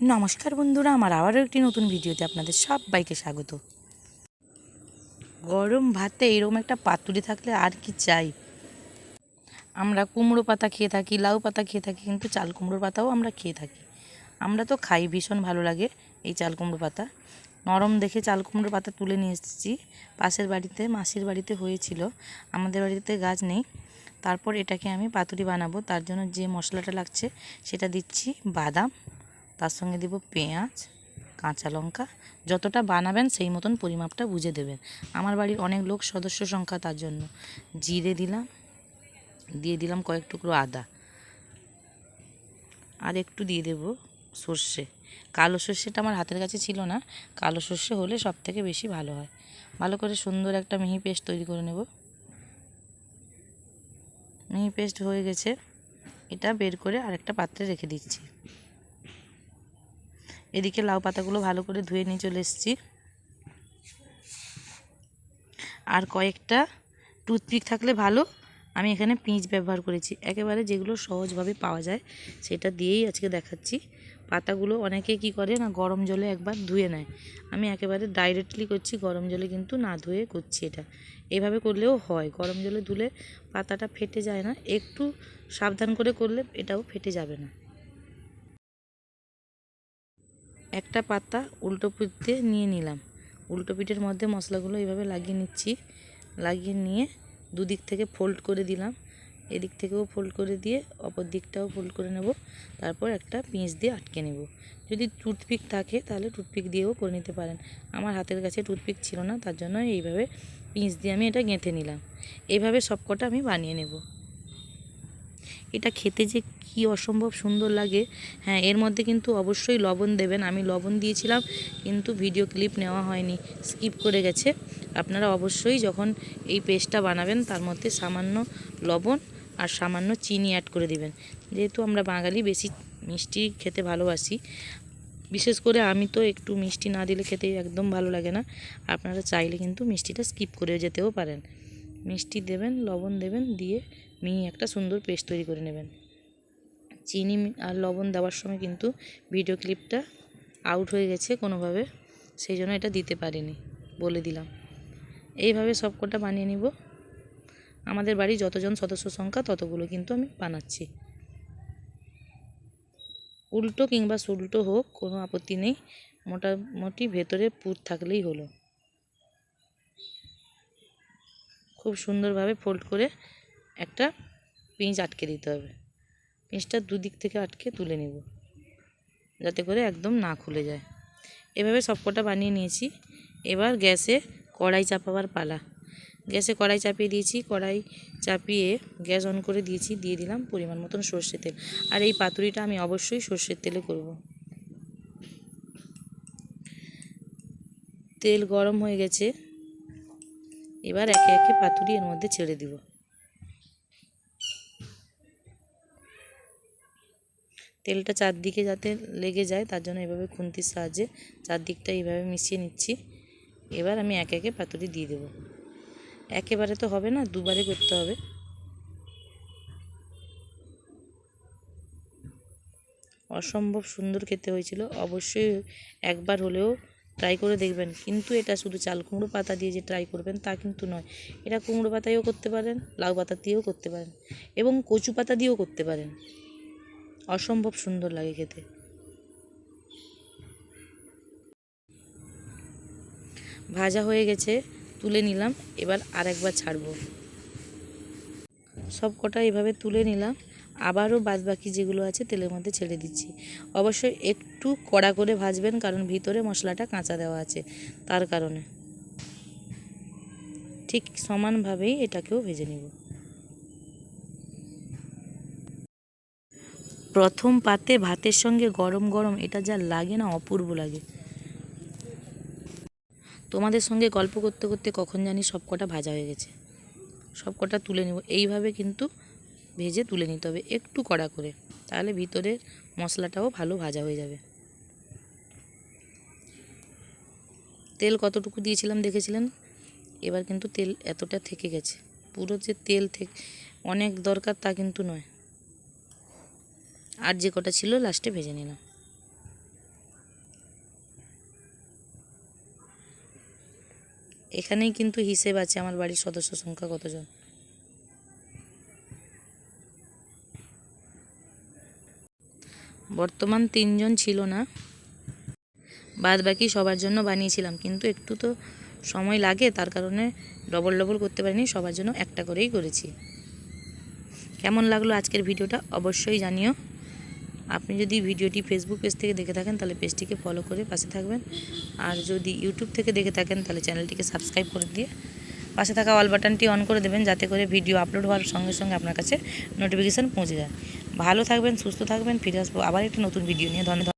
নমস্কার বন্ধুরা, আমার আবারও একটি নতুন ভিডিওতে আপনাদের সবাইকে স্বাগত। গরম ভাতে এরকম একটা পাতুরি থাকলে আর কি চাই? আমরা কুমড়ো পাতা খেয়ে থাকি, লাউ পাতা খেয়ে থাকি, কিন্তু চাল কুমড়োর পাতাও আমরা খেয়ে থাকি। আমরা তো খাই, ভীষণ ভালো লাগে এই চাল কুমড়ো পাতা। নরম দেখে চাল কুমড়োর পাতা তুলে নিয়ে এসেছি। পাশের বাড়িতে, মাসির বাড়িতে হয়েছিল, আমাদের বাড়িতে গাছ নেই। তারপর এটাকে আমি পাতুরি বানাবো, তার জন্য যে মশলাটা লাগছে সেটা দিচ্ছি বাদাম। তার সঙ্গে দেব পেঁয়াজ, কাঁচা লঙ্কা। যতটা বানাবেন সেই মতন পরিমাপটা বুঝে দেবেন। আমার বাড়ির অনেক লোক সদস্য সংখ্যা তার জন্য। জিরে দিলাম, দিয়ে দিলাম কয়েক টুকরো আদা। আর একটু দিয়ে দেব সর্ষে। কালো সর্ষেটা আমার হাতের কাছে ছিল না। কালো সর্ষে হলে সব থেকে বেশি ভালো হয়। ভালো করে সুন্দর একটা মিহি পেস্ট তৈরি করে নেব। মিহি পেস্ট হয়ে গেছে। এটা বের করে আরেকটা পাত্রে রেখে দিচ্ছি। এদিকে লাউ পাতাগুলো ভালো করে ধুয়ে নিয়ে চলে এসেছি। আর কয়েকটা টুথপিক থাকলে ভালো। আমি এখানে পিঁচ ব্যবহার করেছি। একেবারে যেগুলো সহজভাবে পাওয়া যায়, সেটা দিয়েই আজকে দেখাচ্ছি। পাতাগুলো অনেকে কি করে না, গরম জলে একবার ধুয়ে নেয়। আমি একেবারে ডাইরেক্টলি করছি, গরম জলে কিন্তু না ধুয়ে করছি এটা। এভাবে করলেও হয়। গরম জলে ধুলে পাতাটা ফেটে যায় না। একটু সাবধান করে করলে এটাও ফেটে যাবে না। একটা পাতা উল্টো পিঠ দিয়ে নিয়ে নিলাম। উল্টো পিঠের মধ্যে মশলাগুলো এইভাবে লাগিয়ে নিচ্ছি। লাগিয়ে নিয়ে দুদিক থেকে ফোল্ড করে দিলাম। এদিক থেকেও ফোল্ড করে দিয়ে অপর দিকটাও ফোল্ড করে নেব। তারপর একটা পিঁচ দিয়ে আটকে নেব। যদি টুথপিক থাকে তাহলে টুথপিক দিয়েও করে নিতে পারেন। আমার হাতের কাছে টুথপিক ছিল না, তার জন্য এইভাবে পিঁচ দিয়ে আমি এটা গেঁথে নিলাম। এইভাবে সবকটা আমি বানিয়ে নেব। এটা খেতে যে কি অসম্ভব সুন্দর লাগে। হ্যাঁ এর মধ্যে কিন্তু অবশ্যই লবণ দেবেন। আমি লবণ দিয়েছিলাম, কিন্তু ভিডিও ক্লিপ নেওয়া হয়নি, স্কিপ করে গেছে। আপনারা অবশ্যই যখন এই পেস্টটা বানাবেন, তার মধ্যে সামান্য লবণ আর সামান্য চিনি অ্যাড করে দিবেন। যেহেতু আমরা বাঙালি, বেশি মিষ্টি খেতে ভালোবাসি। বিশেষ করে আমি তো একটু মিষ্টি না দিলে খেতে একদম ভালো লাগে না। আপনারা চাইলে কিন্তু মিষ্টিটা স্কিপ করে যেতেও পারেন। মিষ্টি দেবেন, লবণ দেবেন, দিয়ে মিহি একটা সুন্দর পেস্ট তৈরি করে নেবেন। চিনি আর লবণ দেওয়ার সময় কিন্তু ভিডিও ক্লিপটা আউট হয়ে গেছে কোনোভাবে, সেই জন্য এটা দিতে পারিনি, বলে দিলাম। এইভাবে সবকটা বানিয়ে নিব। আমাদের বাড়ি যতজন সদস্য সংখ্যা, ততগুলো কিন্তু আমি বানাচ্ছি। উল্টো কিংবা সুল্টো হোক, কোনো আপত্তি নেই। মোটামুটি ভেতরে পুর থাকলেই হলো। খুব সুন্দরভাবে ফোল্ড করে একটা পিঁচ আটকে দিতে হবে। পিঁচটা দুদিক থেকে আটকে তুলে নেব, যাতে করে একদম না খুলে যায়। এভাবে সবকটা বানিয়ে নিয়েছি। এবার গ্যাসে কড়াই চাপাবার পালা। গ্যাসে কড়াই চাপিয়ে দিয়েছি। কড়াই চাপিয়ে গ্যাস অন করে দিয়েছি। দিয়ে দিলাম পরিমাণ মতন সর্ষের তেল। আর এই পাতুরিটা আমি অবশ্যই সর্ষের তেলে করব। তেল গরম হয়ে গেছে। এবার একে একে পাতুরি এর মধ্যে ছেড়ে দিব। তেলটা চারদিকে যাতে লেগে যায়, তার জন্য এভাবে খুন্তির সাহায্যে চারদিকটা এইভাবে মিশিয়ে নিচ্ছি। এবার আমি একে একে পাতুরি দিয়ে দেবো। একেবারে তো হবে না, দুবারে করতে হবে। অসম্ভব সুন্দর খেতে হয়েছিল। অবশ্যই একবার হলেও ট্রাই করে দেখবেন। কিন্তু এটা শুধু চাল কুমড়ো পাতা দিয়ে যে ট্রাই করবেন, তা কিন্তু নয়। এটা কুমড়ো পাতায়ও করতে পারেন, লাউ পাতা দিয়েও করতে পারেন এবং কচু পাতা দিয়েও করতে পারেন। অসম্ভব সুন্দর লাগে খেতে। ভাজা হয়ে গেছে, তুলে নিলাম। এবার আরেকবার ছাড়বো। সব কটা এইভাবে তুলে নিলাম। আবারও বাদ বাকি যেগুলো আছে তেলের মধ্যে ছেড়ে দিচ্ছি। অবশ্যই একটু কড়া করে ভাজবেন কারণ ভিতরে মশলাটা কাঁচা দেওয়া আছে, তার কারণে। ঠিক সমানভাবেই এটাকেও ভেজে নিব। প্রথম পাতে ভাতের সঙ্গে গরম গরম, এটা যা লাগে না অপূর্ব লাগে। তোমাদের সঙ্গে গল্প করতে করতে কখন জানি সব কটা ভাজা হয়ে গেছে। সব কটা তুলে নেব। এইভাবে কিন্তু ভেজে তুলে নিতে হবে একটু কড়া করে। তাহলে ভিতরের মশলাটাও ভালো ভাজা হয়ে যাবে। তেল কতটুকু দিয়েছিলাম দেখেছিলেন? এবার কিন্তু তেল এতটা থেকে গেছে। পুরো যে তেল থেকে অনেক দরকার তা কিন্তু নয়। আর যে কটা ছিল লাস্টে ভেজে নিলাম। এখানেই কিন্তু হিসেব আছে আমার বাড়ির সদস্য সংখ্যা কতজন। বর্তমান তিনজন ছিল না। বাদ বাকি সবার জন্য বানিয়েছিলাম, কিন্তু একটু তো সময় লাগে, তার কারণে ডবল ডবল করতে পারিনি, সবার জন্য একটা করেই করেছি। কেমন লাগল আজকের ভিডিওটা অবশ্যই জানিও। আপনি যদি ভিডিওটি ফেসবুক পেজ থেকে দেখে থাকেন, তাহলে পেজটিকে ফলো করে পাশে থাকবেন। আর যদি ইউটিউব থেকে দেখে থাকেন, তাহলে চ্যানেলটিকে সাবস্ক্রাইব করে দিয়ে পাশে থাকা অল বাটনটি অন করে দেবেন যাতে করে ভিডিও আপলোড হওয়ার সঙ্গে সঙ্গে আপনার কাছে নোটিফিকেশান পৌঁছে যায়। ভালো থাকবেন, সুস্থ থাকবেন, ফিরে আসব আবার একটি নতুন ভিডিও নিয়ে। ধন্যবাদ।